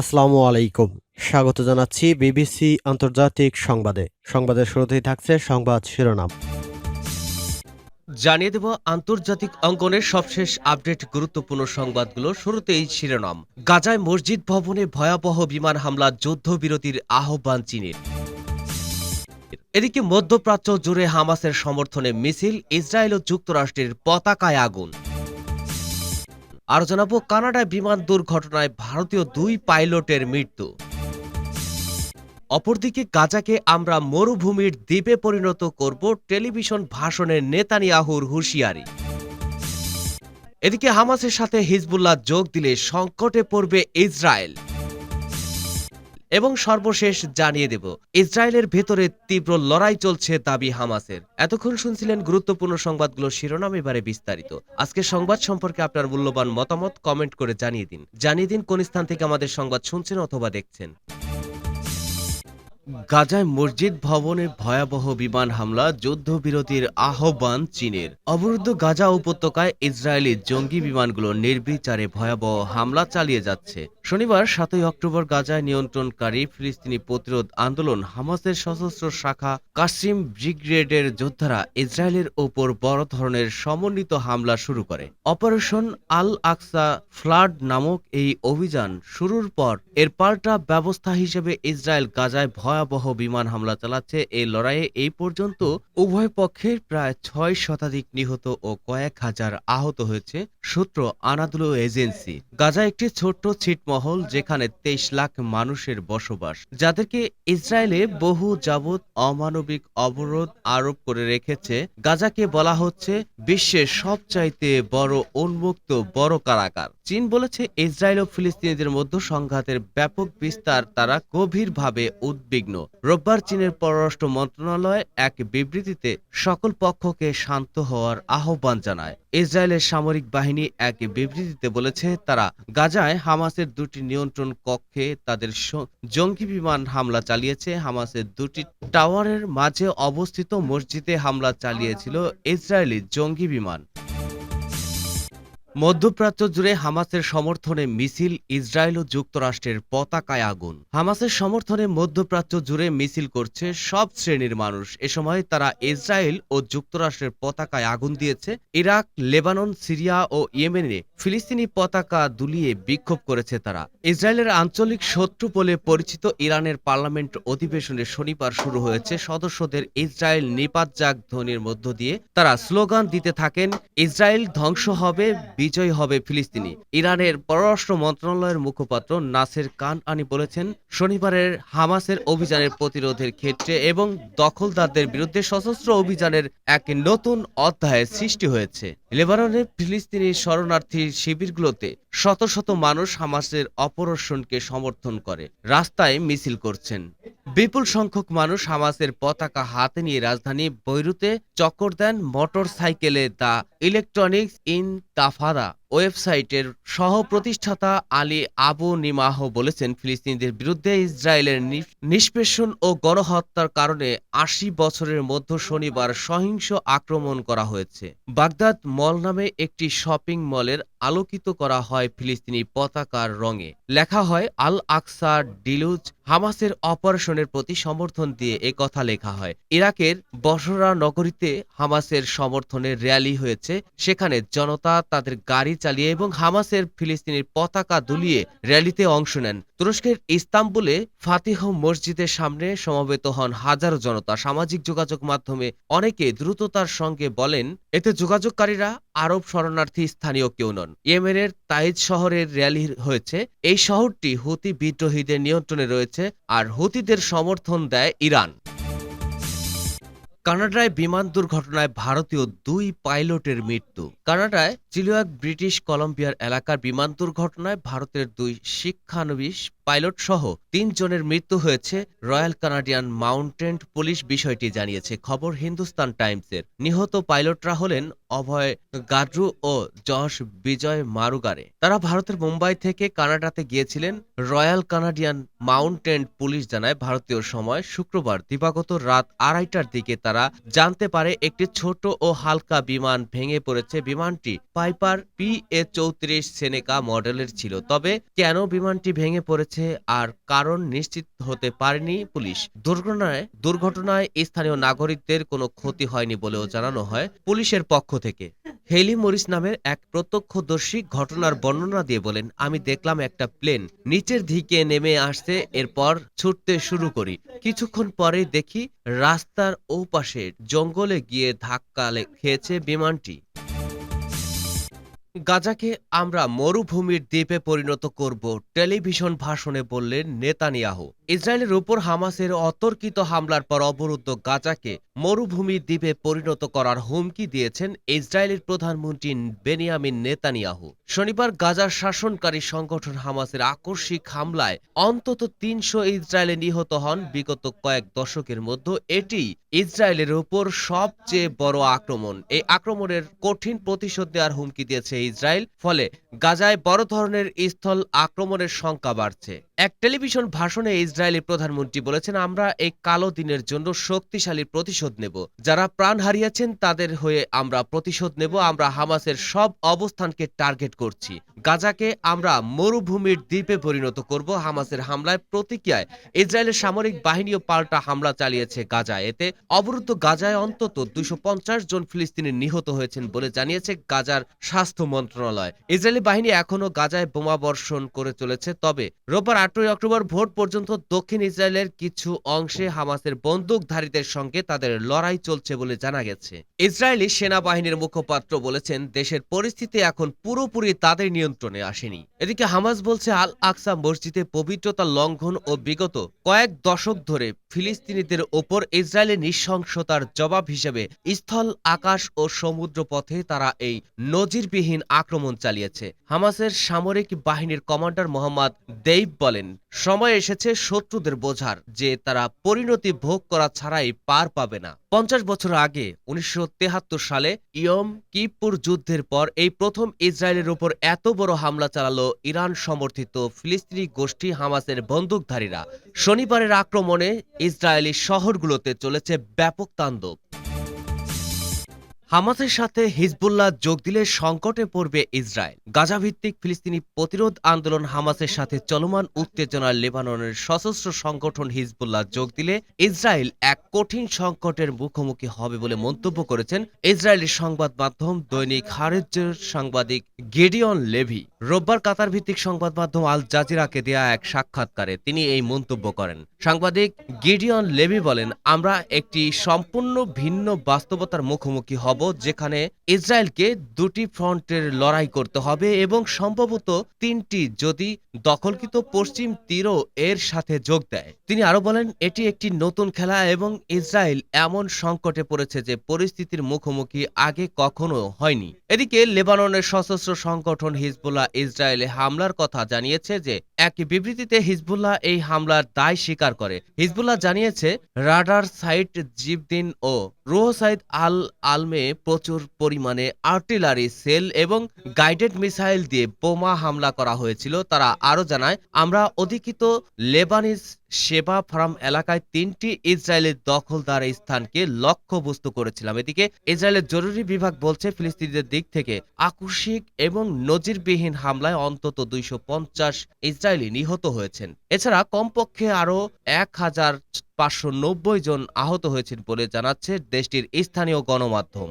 আসসালামু আলাইকুম। স্বাগত জানাচ্ছি বিবিসি আন্তর্জাতিক সংবাদে। সংবাদের শুরুতেই থাকছে সংবাদ শিরোনাম। জানিয়ে দেব আন্তর্জাতিক অঙ্গনের সবশেষ আপডেট গুরুত্বপূর্ণ সংবাদগুলো শুরুতেই শিরোনাম। গাজায় মসজিদ ভবনে ভয়াবহ বিমান হামলা যুদ্ধবিরতির আহ্বান চীনের। এদিকে মধ্যপ্রাচ্য জুড়ে হামাসের সমর্থনে মিছিল, ইসরায়েল ও যুক্তরাষ্ট্রের পতাকায় আগুন। আর জানাব, কানাডায় বিমান দুর্ঘটনায় ভারতীয় দুই পাইলটের মৃত্যু। অপরদিকে গাজাকে আমরা মরুভূমির দ্বীপে পরিণত করব টেলিভিশন ভাষণের নেতানিয়াহুর হুঁশিয়ারি। এদিকে হামাসের সাথে হিজবুল্লাহ যোগ দিলে সংকটে পড়বে ইসরায়েল। এবং সর্বশেষ জানিয়ে দেব, ইসরায়েলের ভেতরে তীব্র লড়াই চলছে দাবি হামাসের। এতক্ষণ শুনছিলেন গুরুত্বপূর্ণ সংবাদগুলো শিরোনাম এবারে বিস্তারিত। আজকে সংবাদ সম্পর্কে আপনার মূল্যবান মতামত কমেন্ট করে জানিয়ে দিন। জানিয়ে দিন কোন স্থান থেকে আমাদের সংবাদ শুনছেন অথবা দেখছেন। গাজায় মসজিদ ভবনে ভয়াবহ বিমান হামলা, যুদ্ধবিরতির আহ্বান চীনের। অবরুদ্ধ গাজা উপত্যকায় ইসরায়েলি জঙ্গি বিমানগুলো নির্বিচারে ভয়াবহ হামলা চালিয়ে যাচ্ছে। শনিবার সাতই অক্টোবর গাজায় নিয়ন্ত্রণকারী ফিলিস্তিনি প্রতিরোধ আন্দোলন হামাসের সশস্ত্র শাখা কাসিম ব্রিগেডের যোদ্ধারা ইসরায়েলের ওপর বড় ধরনের সমন্বিত হামলা শুরু করে। অপারেশন আল আকসা ফ্লাড নামক এই অভিযান শুরুর পর এর পাল্টা ব্যবস্থা হিসেবে ইসরায়েল গাজায় ভয়াবহ বিমান হামলা চালাচ্ছে। এই লড়াইয়ে এই পর্যন্ত উভয় পক্ষের প্রায় ছয় শতাধিক নিহত ও কয়েক হাজার আহত হয়েছে, সূত্র আনাদুলো এজেন্সি। গাজা একটি ছোট্ট ছিটমহল যেখানে তেইশ লাখ মানুষের বসবাস, যাদেরকে ইসরায়েলে বহু যাবৎ অমানবিক অবরোধ আরোপ করে রেখেছে, গাজাকে বলা হচ্ছে বিশ্বের সবচাইতে বড় উন্মুক্ত বড় কারাগার। চীন বলেছে ইসরায়েল ও ফিলিস্তিনিদের মধ্যে সংঘাতের ব্যাপক বিস্তার তারা গভীরভাবে উদ্বিগ্ন। রোববার চীনের পররাষ্ট্র মন্ত্রণালয় এক বিবৃতিতে সকল পক্ষকে শান্ত হওয়ার আহ্বান জানায়। ইসরায়েলের সামরিক বাহিনী এক বিবৃতিতে বলেছে, তারা গাজায় হামাসের দুটি নিয়ন্ত্রণ কক্ষে তাদের জঙ্গি বিমান হামলা চালিয়েছে। হামাসের দুটি টাওয়ারের মাঝে অবস্থিত মসজিদে হামলা চালিয়েছিল ইসরায়েলি জঙ্গি বিমান। মধ্যপ্রাচ্য জুড়ে হামাসের সমর্থনে মিছিল ইসরায়েল ও যুক্তরাষ্ট্রের পতাকায় আগুন। হামাসের সমর্থনে মধ্যপ্রাচ্য জুড়ে মিছিল করছে সব শ্রেণির মানুষ। এ সময় তারা ইসরায়েল ও যুক্তরাষ্ট্রের পতাকায় আগুন দিয়েছে। ইরাক, লেবানন, সিরিয়া ও ইয়েমেনে ফিলিস্তিনি পতাকা দুলিয়ে বিক্ষোভ করেছে তারা। ইসরায়েলের আঞ্চলিক শত্রু বলে পরিচিত ইরানের পার্লামেন্ট অধিবেশনে শনিবার শুরু হয়েছে। সদস্যদের ইসরায়েল নিপাত যাক ধ্বনির মধ্য দিয়ে তারা স্লোগান দিতে থাকেন, ইসরায়েল ধ্বংস হবে বিজয় হবে ফিলিস্তিনি। ইরানের পররাষ্ট্র মন্ত্রণালয়ের মুখপাত্র নাসের কান আনি বলেছেন, শনিবারের হামাসের অভিযানের প্রতিরোধের ক্ষেত্রে এবং দখলদারদের বিরুদ্ধে সশস্ত্র অভিযানের এক নতুন অধ্যায়ের সৃষ্টি হয়েছে। লেবাননের ফিলিস্তিনি শরণার্থী শিবিরগুলোতে শত শত মানুষ হামাসের অপারেশনকে সমর্থন করে, রাস্তায় মিছিল করছেন। বিপুল সংখ্যক মানুষ হামাসের পতাকা হাতে নিয়ে রাজধানী বৈরুতে চক্কর দেন মোটর সাইকেলে দ্য ইলেকট্রনিক্স ইন তাফাদা ওয়েবসাইটের সহ প্রতিষ্ঠাতা আলী আবু নিমাহ বলেছেন, ফিলিস্তিনিদের বিরুদ্ধে ইসরায়েলের নিষ্পেষণ ও গণহত্যার কারণে আশি বছরের মধ্য শনিবার সহিংস আক্রমণ করা হয়েছে। বাগদাদ মল নামে একটি শপিং মলের আলোকিত করা হয় ফিলিস্তিনি পতাকার রঙে। লেখা হয়, আল আকসা ডিলুজ হামাসের অপারেশনের প্রতি সমর্থন দিয়ে এ কথা লেখা হয়। ইরাকের বসরা নগরীতে হামাসের সমর্থনের র্যালি হয়েছে, সেখানে জনতা তাদের গাড়ি চালিয়ে এবং হামাসের ফিলিস্তিনির পতাকা দুলিয়ে র্যালিতে অংশ নেন। তুরস্কের ইস্তাম্বুলে ফাতিহ মসজিদের সামনে সমবেত হন হাজারো জনতা। সামাজিক যোগাযোগ মাধ্যমে অনেকে দ্রুততার সঙ্গে বলেন, এতে যোগাযোগকারীরা আরব শরণার্থী স্থানীয় কেউ নন। ইয়েমেনের তাইজ শহরের র্যালি হয়েছে। এই শহরটি হুতি বিদ্রোহীদের নিয়ন্ত্রণে রয়েছে আর হুতিদের সমর্থন দেয় ইরান। কানাডায় বিমান দুর্ঘটনায় ভারতীয় দুই পাইলটের মৃত্যু। কানাডায় চিলিয়াক ব্রিটিশ কলম্বিয়ার এলাকার বিমান দুর্ঘটনায় ভারতের দুই শিক্ষানবিশ পাইলট সহ তিনজনের মৃত্যু হয়েছে। রয়্যাল কানাডিয়ান মাউন্টেন পুলিশ বিষয়টি জানিয়েছে। খবর হিন্দুস্তান টাইমসের। নিহত পাইলটরা হলেন অভয় গাড্রু ও যশ বিজয় মারুগারে। তারা ভারতের মুম্বাই থেকে কানাডাতে গিয়েছিলেন। রয়্যাল কানাডিয়ান মাউন্টেন পুলিশ জানায়, ভারতীয় সময় শুক্রবার দিবাগত রাত আড়াইটার দিকে তারা জানতে পারে, একটি ছোট ও হালকা বিমান ভেঙে পড়েছে। বিমানটি পাইপার পি এ চৌত্রিশ সেনেকা মডেলের ছিল। তবে কেন বিমানটি ভেঙে পড়েছে আর কারণ নিশ্চিত হতে পারেনি পুলিশ। দুর্ঘটনায় দুর্ঘটনায় স্থানীয় নাগরিকদের কোনো ক্ষতি হয়নি বলেও জানানো হয়। পুলিশের পক্ষ থেকে। হেলি মরিস নামের এক প্রত্যক্ষদর্শী ঘটনার বর্ণনা দিয়ে বলেন, আমি দেখলাম একটা প্লেন নিচের দিকে নেমে আসছে, এরপর ছুটতে শুরু করি। কিছুক্ষণ পরেই দেখি রাস্তার ওপাশে জঙ্গলে গিয়ে ধাক্কা খেয়েছে বিমানটি। গাজাকে আমরা মরুভূমির দ্বীপে পরিণত করব, টেলিভিশন ভাষণে বললেন নেতানিয়াহু। ইসরায়েলের উপর হামাসের অতর্কিত হামলার পর অবরুদ্ধ গাজাকে মরুভূমি দ্বীপে পরিণত করার হুমকি দিয়েছেন ইসরায়েলের প্রধানমন্ত্রী বেনিয়ামিন নেতানিয়াহু। শনিবার গাজার শাসনকারী সংগঠন হামাসের আকস্মিক হামলায় অন্তত তিনশো ইসরায়েলে নিহত হন। বিগত কয়েক দশকের মধ্যে এটি ইসরায়েলের উপর সবচেয়ে বড় আক্রমণ। এই আক্রমণের কঠিন প্রতিশোধ দেওয়ার হুমকি দিয়েছে ইসরায়েল, ফলে গাজায় বড় ধরনের স্থল আক্রমণের সংখ্যা বাড়ছে। এক টেলিভিশন ভাষণে ইসরায়েলি প্রধানমন্ত্রী বলেছেন, আমরা এই কালো দিনের জন্য শক্তিশালী প্রতিশোধ নেব। যারা প্রাণ হারিয়েছেন, তাদের হয়ে আমরা প্রতিশোধ নেব। আমরা হামাসের সব অবস্থানকে টার্গেট করছি। গাজাকে আমরা মরুভূমির দ্বীপে পরিণত করব। হামাসের হামলায় প্রতিক্রিয়ায় ইসরায়েলের সামরিক বাহিনীও পাল্টা হামলা চালিয়েছে গাজায় এতে অবরুদ্ধ গাজায় অন্তত দুশো জন ফিলিস্তিনি নিহত হয়েছেন বলে জানিয়েছে গাজার স্বাস্থ্য মন্ত্রণালয়। ইসরায়েলি বাহিনী এখনও গাজায় বোমা বর্ষণ করে চলেছে। তবে রোববার আটই অক্টোবর ভোট পর্যন্ত দক্ষিণ ইসরায়েলের কিছু অংশে হামাসের বন্দুকধারীদের সঙ্গে তাদের লড়াই চলছে বলে জানা গেছে। ইসরায়েলি সেনাবাহিনীর মুখপাত্র বলেছেন, দেশের পরিস্থিতি এখন পুরোপুরি তাদের নিয়ন্ত্রণে আসেনি। এদিকে হামাস বলছে আল আকসা মসজিদে পবিত্রতা লঙ্ঘন ও বিগত কয়েক দশক ধরে ফিলিস্তিনিদের ওপর ইসরায়েলের নৃশংসতার জবাব হিসেবে স্থল আকাশ ও সমুদ্র পথে তারা এই নজিরবিহীন আক্রমণ চালিয়েছে। হামাসের সামরিক বাহিনীর কমান্ডার মোহাম্মদ দেইব বলেন সময় এসেছে শত্রুদের বোঝার, যে তারা পরিণতি ভোগ করা ছাড়াই পার পাবে না। পঞ্চাশ বছর আগে, উনিশশো সালে ইয়ম কিপুর যুদ্ধের পর এই প্রথম ইসরায়েলের উপর এত বড় হামলা চালালো ইরান সমর্থিত ফিলিস্তিনি গোষ্ঠী হামাসের বন্দুকধারীরা। শনিবারের আক্রমণে ইসরায়েলি শহরগুলোতে চলেছে ব্যাপক তাণ্ডব। হামাসের সাথে হিজবুল্লাহ যোগ দিলে সংকটে পড়বে ইসরায়েল। গাজাভিত্তিক ফিলিস্তিনি প্রতিরোধ আন্দোলন হামাসের সাথে চলমান উত্তেজনার লেবাননের সশস্ত্র সংগঠন হিজবুল্লাহ যোগ দিলে ইসরায়েল এক কঠিন সংকটের মুখোমুখি হবে বলে মন্তব্য করেছেন ইসরায়েলি সংবাদ মাধ্যম দৈনিক হারেজের সাংবাদিক গেডিয়ন লেভি। রোববার কাতার ভিত্তিক সংবাদ মাধ্যম আল জাজিরাকে দেয়া এক সাক্ষাৎকারে তিনি এই মন্তব্য করেন। সাংবাদিক গেডিয়ন লেভি বলেন, আমরা একটি সম্পূর্ণ ভিন্ন বাস্তবতার মুখোমুখি হব যেখানে ইসরায়েলকে দুটি ফ্রন্টের লড়াই করতে হবে এবং সম্ভবত তিনটি যদি দখলকৃত পশ্চিম তীরও এর সাথে যোগ দেয়। তিনি আরও বলেন, এটি একটি নতুন খেলা এবং ইসরায়েল এমন সংকটে পড়েছে যে পরিস্থিতির মুখোমুখি আগে কখনো হয়নি। এদিকে লেবাননের সশস্ত্র সংগঠন হিজবুল্লাহ ইসরায়েলে হামলার কথা জানিয়েছে যে এক বিবৃতিতে হিজবুল্লাহ এই হামলার দায় স্বীকার করে। হিজবুল্লাহ জানিয়েছে, রাডার সাইট জিবদিন ও রোহসাইদ আল আলমে প্রচুর পরিমাণে আর্টিলারি, সেল এবং গাইডেড মিসাইল দিয়ে বোমা হামলা করা হয়েছিল। তারা আরও জানায়, আমরা অধিকৃত লেবানিজ সেবা ফার্ম এলাকায় তিনটি ইসরায়েলের দখলদার স্থানকে লক্ষ্যবস্তু করেছিলাম। এদিকে ইসরায়েলের জরুরি বিভাগ বলছে, ফিলিস্তিনিদের দিক থেকে আকস্মিক এবং নজিরবিহীন হামলায় অন্তত দুইশো পঞ্চাশ ইসরায়েলি নিহত হয়েছেন। এছাড়া কমপক্ষে আরও এক হাজার পাঁচশো নব্বই জন আহত হয়েছেন বলে জানাচ্ছে দেশটির স্থানীয় গণমাধ্যম।